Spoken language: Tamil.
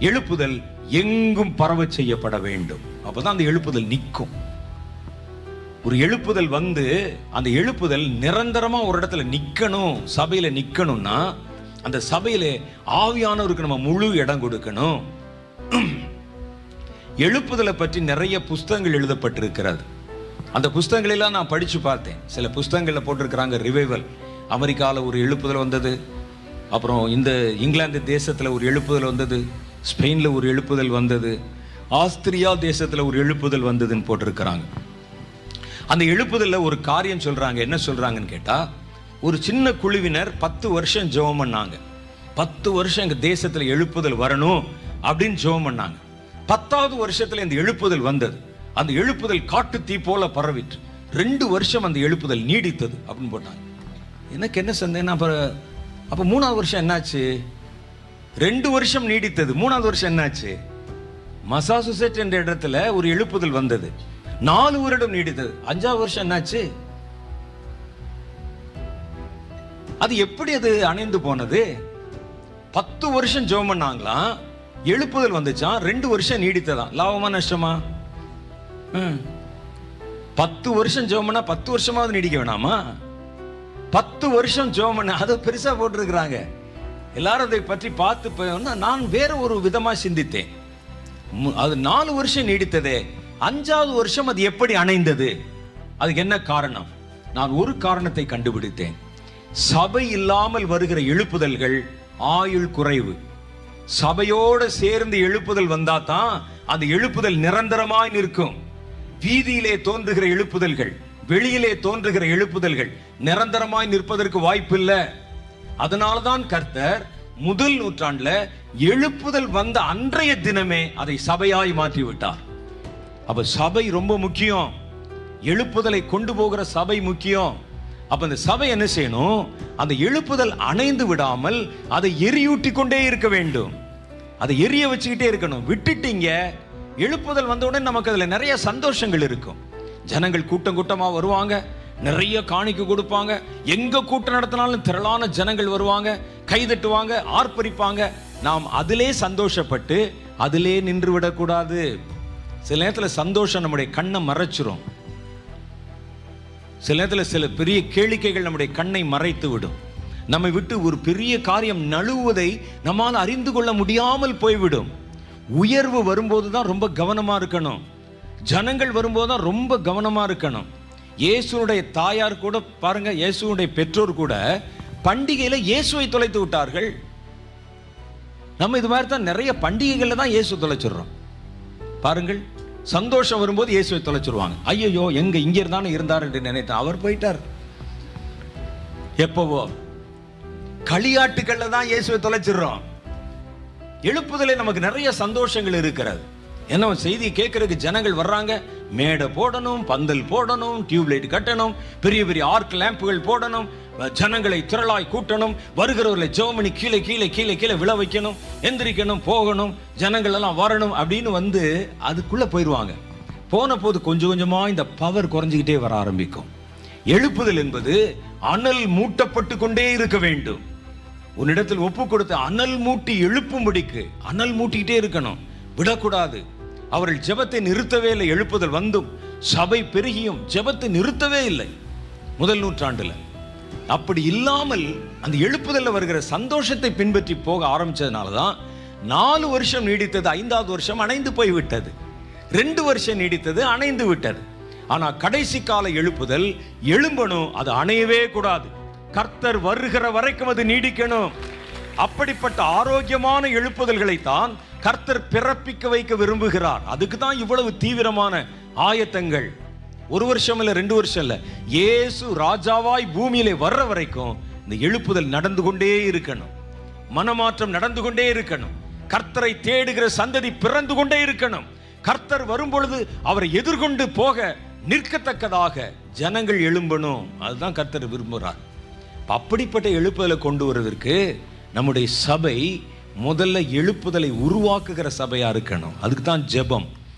எழுப்புதல் எங்கும் பரவ செய்யப்பட வேண்டும். அப்பதான் அந்த எழுப்புதல் நிற்கும். ஒரு எழுப்புதல் வந்து அந்த எழுப்புதல் நிரந்தரமா ஒரு இடத்துல நிக்கணும் சபையில நிக்கணும்னா அந்த சபையில ஆவியானவருக்கு நம்ம முழு இடம் கொடுக்கணும். எழுப்புதலை பற்றி நிறைய புஸ்தகங்கள் எழுதப்பட்டிருக்கிறது. அந்த புஸ்தகங்களெல்லாம் நான் படித்து பார்த்தேன். சில புஸ்தகங்களில் போட்டிருக்கிறாங்க ரிவைவல் அமெரிக்காவில் ஒரு எழுப்புதல் வந்தது. அப்புறம் இந்த இங்கிலாந்து தேசத்தில் ஒரு எழுப்புதல் வந்தது. ஸ்பெயினில் ஒரு எழுப்புதல் வந்தது. ஆஸ்திரியா தேசத்தில் ஒரு எழுப்புதல் வந்ததுன்னு போட்டிருக்கிறாங்க. அந்த எழுப்புதலில் ஒரு காரியம் சொல்கிறாங்க என்ன சொல்கிறாங்கன்னு கேட்டால் ஒரு சின்ன குழுவினர் பத்து வருஷம் ஜெபம் பண்ணாங்க. பத்து வருஷம் எங்கள் தேசத்தில் எழுப்புதல் வரணும் அப்படின்னு ஜெபம் பண்ணாங்க. பத்தாவது வருஷத்தில் இந்த எழுப்புதல் வந்தது. அந்த எழுப்புதல் காட்டு தீ போல பரவிட்டு ரெண்டு வருஷம் அந்த எழுப்புதல் நீடித்தது அப்படின்னு போட்டாங்க. எனக்கு என்ன சந்தேகம்? அப்புறம் அப்போ மூணாவது வருஷம் என்னாச்சு? ரெண்டு வருஷம் நீடித்தது. மூணாவது வருஷம் என்னாச்சு? மசாசுசெட் என்ற இடத்துல ஒரு எழுப்புதல் வந்தது. நாலு வருடம் நீடித்தது. அஞ்சாவது வருஷம் என்னாச்சு? அது எப்படி அது அணைந்து போனது? பத்து வருஷம் ஜெபம் பண்ணாங்களாம் எழுப்புதல் வந்துச்சாம். ரெண்டு வருஷம் நீடித்ததான். லாபமா நஷ்டமா? ம். பத்து வருஷம் ஜெபம் பண்ணா பத்து வருஷமாவது நீடிக்க வேணாமா? பத்து வருஷம் ஜெபம் பண்ண அதை பெருசா போட்டிருக்கிறாங்க. எல்லாரும் அதை பற்றி பார்த்து நான் வேற ஒரு விதமாக சிந்தித்தேன். அது நாலு வருஷம் நீடித்ததே அஞ்சாவது வருஷம் அது எப்படி அணைந்தது? அதுக்கு என்ன காரணம்? நான் ஒரு காரணத்தை கண்டுபிடித்தேன். சபை இல்லாமல் வருகிற எழுப்புதல்கள் ஆயுள் குறைவு. சபையோடு சேர்ந்து எழுப்புதல் வந்தா தான் அந்த எழுப்புதல் நிரந்தரமாய் நிற்கும். வீதியிலே தோன்றுகிற எழுப்புதல்கள் வெளியிலே தோன்றுகிற எழுப்புதல்கள் நிரந்தரமாய் நிற்பதற்கு வாய்ப்பில்லை. அதனாலதான் கர்த்தர் முதல் நூற்றாண்டுல எழுப்புதல் வந்த அன்றைய தினமே அதை சபையாய் மாற்றி விட்டார் அப்ப சபை ரொம்ப முக்கியம். எழுப்புதலை கொண்டு போகிற சபை முக்கியம். அப்ப இந்த சபை என்ன செய்யணும்? அந்த எழுப்புதல் அணைந்து விடாமல் அதை எரியூட்டி கொண்டே இருக்க வேண்டும். அதை எரிய வச்சுக்கிட்டே இருக்கணும். விட்டுட்டீங்க. எழுப்புதல் வந்த உடனே நமக்கு அதுல நிறைய சந்தோஷங்கள் இருக்கும். ஜனங்கள் கூட்டம் கூட்டமா வருவாங்க. நிறைய காணிக்கை கொடுப்பாங்க. எங்க கூட்டம் நடத்தினாலும் திரளான ஜனங்கள் வருவாங்க கைதட்டுவாங்க ஆர்ப்பரிப்பாங்க. நாம் அதிலே சந்தோஷப்பட்டு அதிலே நின்று விடக்கூடாது சில நேரத்தில் சந்தோஷம் நம்முடைய கண்ணை மறைச்சிரும். சில நேரத்தில் சில பெரிய கேளிக்கைகள் நம்முடைய கண்ணை மறைத்து விடும் நம்மை விட்டு ஒரு பெரிய காரியம் நழுவுவதை நம்மால் அறிந்து கொள்ள முடியாமல் போய்விடும். உயர்வு வரும்போது தான் ரொம்ப கவனமாக இருக்கணும். ஜனங்கள் வரும்போது தான் ரொம்ப கவனமாக இருக்கணும். இயேசுனுடைய தாயார் கூட பாருங்க இயேசுனுடைய பெற்றோர் கூட பண்டிகையில இயேசுவை தொலைத்து விட்டார்கள். நம்ம இது மாதிரி தான் நிறைய பண்டிகைகளில் தான் இயேசு தொலைச்சிடுறோம். பாருங்கள் சந்தோஷம் வரும்போது இயேசுவை தொலைச்சிருவாங்க. ஐயோ எங்க இங்க இருந்தாலும் இருந்தார் என்று நினைத்தேன் அவர் போயிட்டார். எப்பவோ களியாட்டுகள்ல தான் இயேசுவை தொலைச்சிடுறோம். எழுப்புதலே நமக்கு நிறைய சந்தோஷங்கள் இருக்கிறது. என்ன செய்தியை கேட்கறதுக்கு ஜனங்கள் வர்றாங்க? மேடை போடணும் பந்தல் போடணும் டியூப்லைட் கட்டணும் பெரிய பெரிய ஆர்க் லேம்புகள் போடணும் ஜனங்களை திரளாய் கூட்டணும் வருகிறவர்களை ஜெவமணி கீழே கீழே கீழே கீழே விழ வைக்கணும் எந்திரிக்கணும் போகணும் ஜனங்கள் எல்லாம் வரணும் அப்படின்னு வந்து அதுக்குள்ள போயிடுவாங்க போன போது கொஞ்சம் கொஞ்சமா இந்த பவர் குறைஞ்சிக்கிட்டே வர ஆரம்பிக்கும். எழுப்புதல் என்பது அனல் மூட்டப்பட்டு கொண்டே இருக்க வேண்டும். உன்னிடத்தில் ஒப்பு கொடுத்து அனல் மூட்டி எழுப்பும்படிக்கு அனல் மூட்டிக்கிட்டே இருக்கணும். விடக்கூடாது. அவர்கள் ஜெபத்தை நிறுத்தவே இல்லை. எழுப்புதல் வந்தும். சபை பெருகியும். ஜெபத்தை நிறுத்தவே இல்லை. முதல் நூற்றாண்டில். அப்படி இல்லாமல் அந்த எழுப்புதலில் வருகிற சந்தோஷத்தை பின்பற்றி போக ஆரம்பித்ததுனால தான் நாலு வருஷம் நீடித்தது ஐந்தாவது வருஷம் அணைந்து போய் விட்டது ரெண்டு வருஷம் நீடித்தது அணைந்து விட்டது. ஆனால் கடைசி கால எழுப்புதல் எழும்பணும் அது அணையவே கூடாது. கர்த்தர் வருகிற வரைக்கும் அது நீடிக்கணும். அப்படிப்பட்ட ஆரோக்கியமான எழுப்புதல்களை தான் கர்த்தர் பிறப்பிக்க வைக்க விரும்புகிறார். அதுக்கு தான் இவ்வளவு தீவிரமான ஆயத்தங்கள். ஒரு வருஷம் இல்லை ரெண்டு வருஷம் இல்லை. ஏசு ராஜாவாய் பூமியிலே வர்ற வரைக்கும் இந்த எழுப்புதல் நடந்து கொண்டே இருக்கணும். மனமாற்றம் நடந்து கொண்டே இருக்கணும். கர்த்தரை தேடுகிற சந்ததி பிறந்து கொண்டே இருக்கணும். கர்த்தர் வரும்பொழுது அவரை எதிர்கொண்டு போக நிற்கத்தக்கதாக ஜனங்கள் எழும்பணும். அதுதான் கர்த்தர் விரும்புகிறார். அப்படிப்பட்ட எழுப்புதலை கொண்டு வருவதற்கு நம்முடைய சபை முதல்ல எழுப்புதலை உருவாக்குகிற சபையாக இருக்கணும். அதுக்கு தான் ஜெபம்.